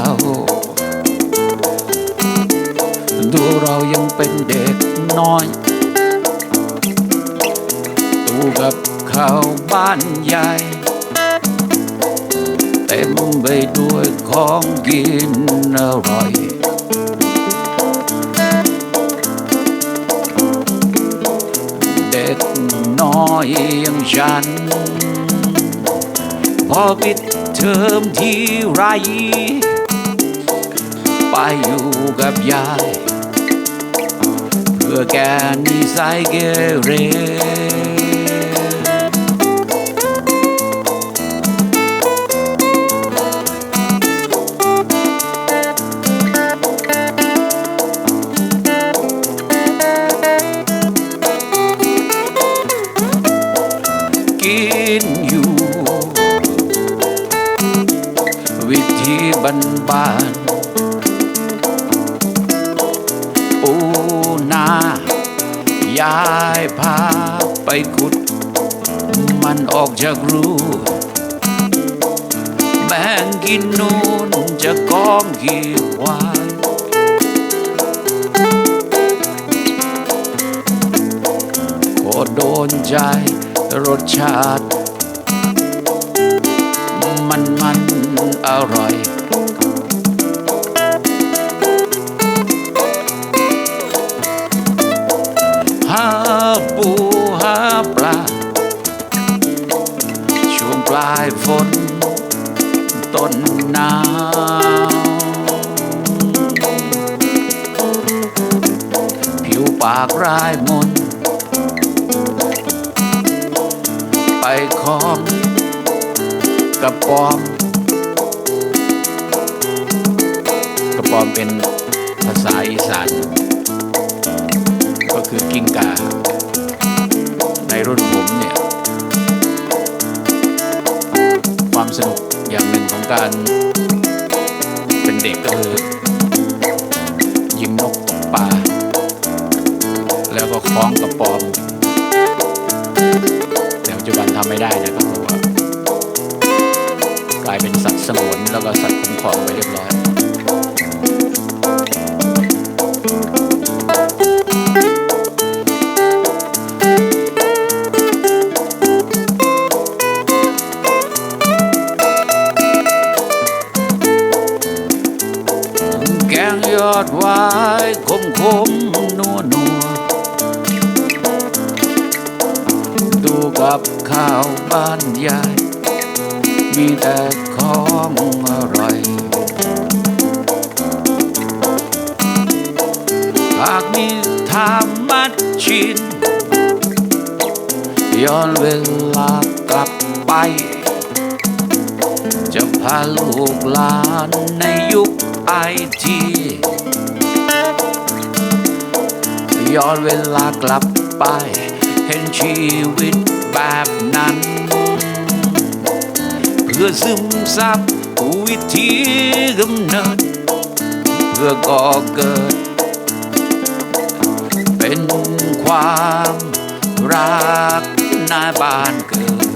าว ดูเรายังเป็นเด็กน้อยตู้กับข้าวบ้านใหญ่ เต็มไปด้วยของกินอร่อยเด็กน้อยอย่างฉัน พอปิดเทอมที่ไรไปอยู่กับยาย เพื่อแกนิสัยเกเรกิน บ้านบ้านปูนายายพาไปขุด มันออกจากรูแบ่งกินนูนจะกองขี้ควายโคโดนใจรสชาติ มันมัน อร่อยหาปูหาปลาช่วงปลายฝนต้นหนาวผิวปากรายมน ไปคล้องกระปอม กระปอมเป็นภาษาอีสาน ก็คือกิ้งกา ในรุ่นผมเนี่ย ความสนุกอย่างหนึ่งของการเป็นเด็กก็คือ ยิงนกตกปลา แล้วก็คล้องกระปอม แต่ปัจจุบันทำไม่ได้นะครับเพราะกลายเป็นสัตว์สงวนแล้วก็สัตว์คุ้มครองไปเรียบร้อย บ้ายมีแต่ของอร่อย หากมีทามมัดชินย้อนเวลากลับไป จะพาลูกหลานในยุคไอทีย้อนเวลากลับไป เห็นชีวิตแบบนั้น เพื่อซึมซับวิธีกำเนิดเพื่อก่อเกิด เป็นความรักนาบ้านเกิด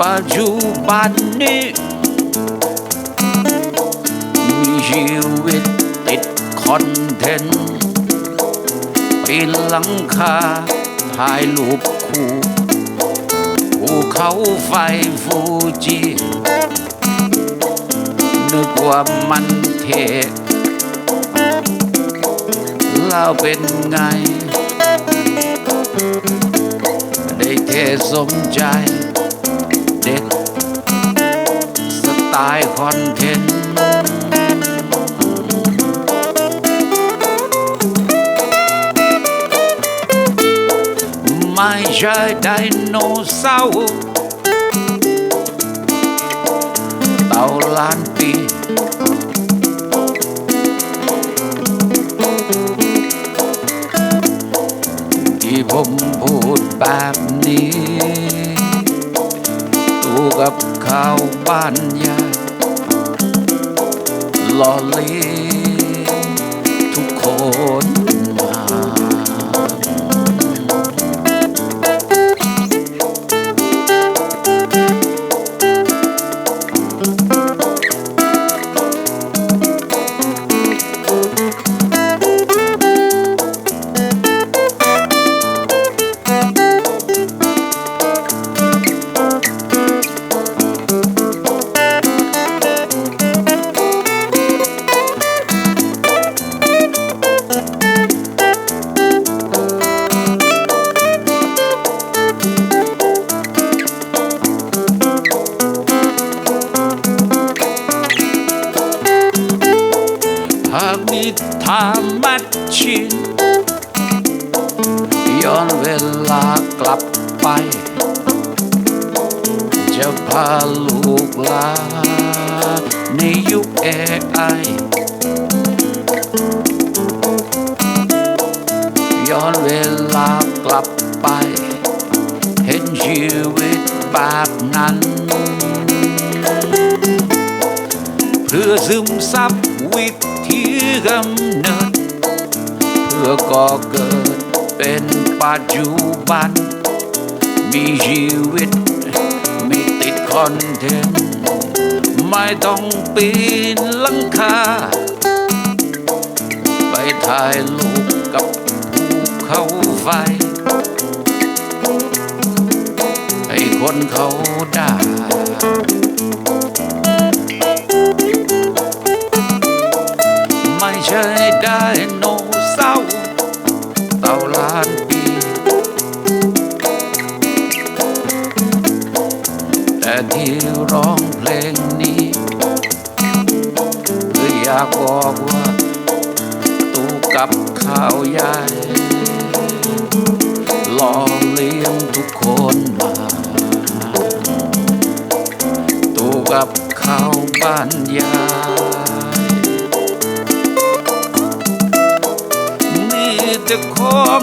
ปัจจุบันนี้ ชีวิตติดคอนเทนต์ปีนหลังคาถ่ายรูปคู่ภูเขาไฟฟูจินึกว่ามันเทแล้วเป็นไง ได้เทสมใจ เด็ก สไตล์คอนเทนต์ ไม่ใช่ไดโนเสาร์เต่าล้านปี ที่ผมพูดแบบนี้ตูกับข้าวบ้านยายหล่อเลี้ยทุกคน ย้อนเวลากลับไป จะพาลูกหลานในยุคเอไอย้อนเวลากลับไป เห็นชีวิตแบบนั้น เพื่อซึมซับวิธีกำเนิด เพื่อก่อเกิด เป็นปัจจุบัน มีชีวิตไม่ติดคอนเทนต์ ไม่ต้องปีนลังคา ไปถ่ายรูปกับภูเขาไฟ ให้คนเขาด่าากบอกว่าตูกับข้าวใหญ่หล่อเลี้ยงทุกคนมาตูกับข้าวบ้านยายมีแต่ของ